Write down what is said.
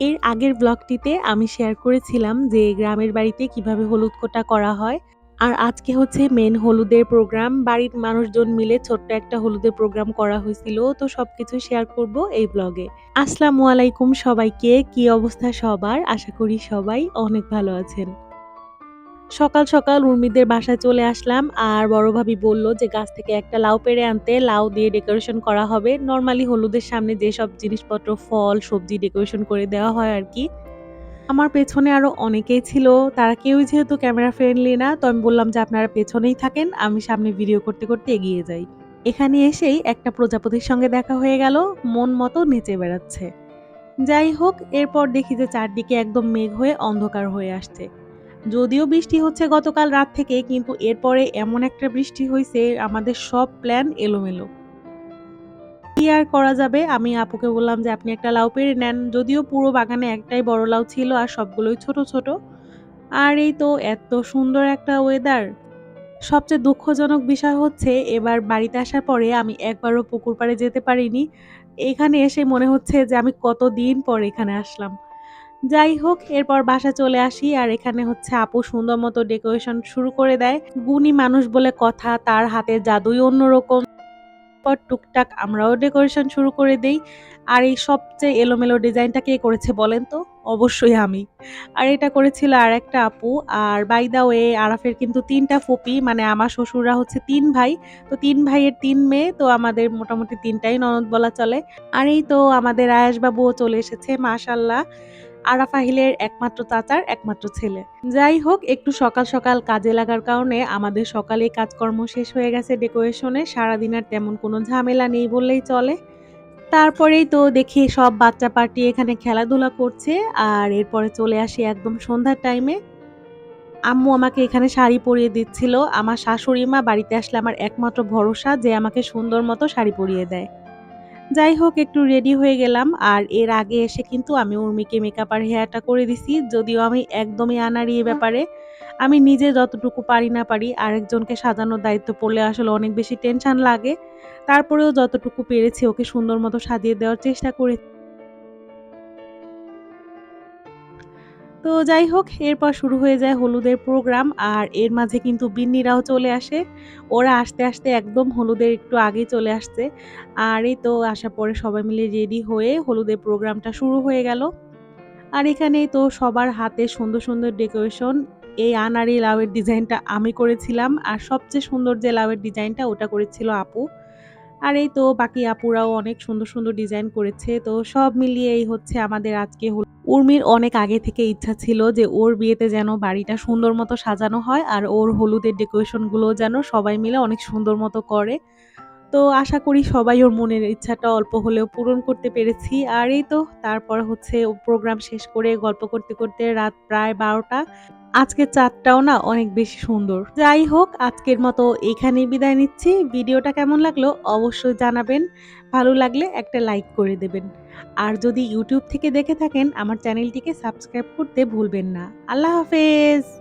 এর আগের ব্লগটিতে আমি শেয়ার করেছিলাম যে গ্রামের বাড়িতে কীভাবে হলুদ কোটা করা হয়। আর আজকে হচ্ছে মেন হলুদের প্রোগ্রাম। বাড়ির মানুষজন মিলে ছোট্ট একটা হলুদের প্রোগ্রাম করা হয়েছিল। তো সবকিছু শেয়ার করব এই ব্লগে। আসসালামু আলাইকুম সবাইকে। কি অবস্থা সবার? আশা করি সবাই অনেক ভালো আছেন। সকাল, সকাল উর্মিদের বাসায় চলে আসলাম। আর বড় ভাবি বলল যে গাছ থেকে একটা লাউ পেড়ে আনতে, লাউ দিয়ে ডেকোরেশন করা হবে। নর্মালি হলুদের সামনে যেসব জিনিসপত্র, ফল, সবজি ডেকোরেশন করে দেওয়া হয় আর কি আমার পেছনে আরও অনেকেই ছিল। তারা কেউই যেহেতু ক্যামেরা ফ্রেন্ডলি না, তো আমি বললাম যে আপনারা পেছনেই থাকেন, আমি সামনে ভিডিও করতে, করতে এগিয়ে যাই। এখানে এসেই একটা প্রজাপতির সঙ্গে দেখা হয়ে গেল, মন মতো নেচে বেড়াচ্ছে। যাই হোক, এরপর দেখি যে চারদিকে একদম মেঘ হয়ে অন্ধকার হয়ে আসছে। যদিও বৃষ্টি হচ্ছে গতকাল রাত থেকে, কিন্তু এরপরে এমন একটা বৃষ্টি হয়েছে আমাদের সব প্ল্যান এলোমেলো। কি আর করা যাবে? আমি আপুকে বললাম যে, "আপনি একটা লাউ পেরে নেন।" যদিও পুরো বাগানে একটাই বড় লাউ ছিল আর সবগুলোই ছোট, ছোট। আর এই তো এত সুন্দর একটা ওয়েদার। সবচেয়ে দুঃখজনক বিষয় হচ্ছে এবার বাড়িতে আসার পরে আমি একবারও পুকুর পাড়ে যেতে পারিনি। এখানে এসে মনে হচ্ছে যে আমি কতদিন পর এখানে আসলাম। যাই হোক এরপর বাসায় চলে আসি আর এখানে হচ্ছে আপু সুন্দর মতো ডেকোরেশন শুরু করে দেয়। গুণী মানুষ বলে কথা, তার হাতের জাদুই অন্যরকম। পর টুকটাক আমরাও ডেকোরেশন শুরু করে দেই। আর এই সবচেয়ে এলোমেলো ডিজাইনটা কে করেছে বলেন তো? অবশ্যই আমি। আর এটা করেছিল আর একটা আপু। আর বাই দ্য ওয়ে আরাফের কিন্তু তিনটা ফুপি মানে আমার শ্বশুররা হচ্ছে তিন ভাই। তো তিন ভাইয়ের তিন মেয়ে। তো আমাদের মোটামুটি তিনটাই ননদ বলা চলে। আর এই তো আমাদের আয়েশ বাবুও চলে এসেছে আরাফাহিলের একমাত্র চাচার একমাত্র ছেলে। যাই হোক একটু সকাল, সকাল কাজে লাগার কারণে আমাদের সকালেই কাজকর্ম শেষ হয়ে গেছে ডেকোরেশনে। সারাদিন আর তেমন কোনো ঝামেলা নেই বললেই চলে। তারপরেই তো দেখি সব বাচ্চা পার্টি এখানে খেলাধুলা করছে। আর এরপরে চলে আসি একদম সন্ধ্যার টাইমে। আম্মু আমাকে এখানে শাড়ি পরিয়ে দিচ্ছিল। আমার শাশুড়ি মা বাড়িতে আসলে আমার একমাত্র ভরসা যে আমাকে সুন্দর মতো শাড়ি পরিয়ে দেয়। যাই হোক একটু রেডি হয়ে গেলাম। আর এর আগে এসে কিন্তু আমি উর্মিকে মেকআপ আর হেয়ারটা করে দিছি। যদিও আমি একদমই আনারি এ ব্যাপারে। আমি নিজে যতটুকু পারি না পারি, আরেকজনকে সাজানোর দায়িত্ব পড়লে আসলে অনেক বেশি টেনশন লাগে। তারপরেও যতটুকু পেরেছি ওকে সুন্দর মতো সাজিয়ে দেওয়ার চেষ্টা করে তো যাই হোক এরপর শুরু হয়ে যায় হলুদের প্রোগ্রাম আর এর মাঝে কিন্তু বিন্নিরাও চলে আসে। ওরা আসতে, আসতে একদম হলুদের একটু আগেই চলে আসছে। আর এই তো আসার পরে সবাই মিলে রেডি হয়ে হলুদের প্রোগ্রামটা শুরু হয়ে গেল। আর এখানেই তো সবার হাতে সুন্দর, সুন্দর ডেকোরেশন। এই আনাড়ি লাউয়ের ডিজাইনটা আমি করেছিলাম। আর সবচেয়ে সুন্দর যে লাউয়ের ডিজাইনটা ওটা করেছিল আপু। আর এই তো বাকি আপুরাও অনেক সুন্দর, সুন্দর ডিজাইন করেছে। তো সব মিলিয়ে এই হচ্ছে আমাদের আজকে উর্মির অনেক আগে থেকে ইচ্ছা ছিল যে ওর বিয়েতে যেন বাড়িটা সুন্দর মতো সাজানো হয় আর ওর হলুদের ডেকোরেশনগুলো যেন সবাই মিলে অনেক সুন্দর মতো করে। তো আশা করি সবাই ওর মনের ইচ্ছাটা অল্প হলেও পূরণ করতে পেরেছি। আর এই তো তারপর হচ্ছে প্রোগ্রাম শেষ করে গল্প করতে, করতে রাত প্রায় ১২টা। আজকের চাঁদটাও না অনেক বেশি সুন্দর। যাই হোক, আজকের মতো এখানেই বিদায় নিচ্ছি। ভিডিওটা কেমন লাগল অবশ্যই জানাবেন। ভালো লাগলে একটা লাইক করে দেবেন। আর যদি ইউটিউব থেকে দেখে থাকেন, আমার চ্যানেলটিকে সাবস্ক্রাইব করতে ভুলবেন না। আল্লাহ হাফেজ।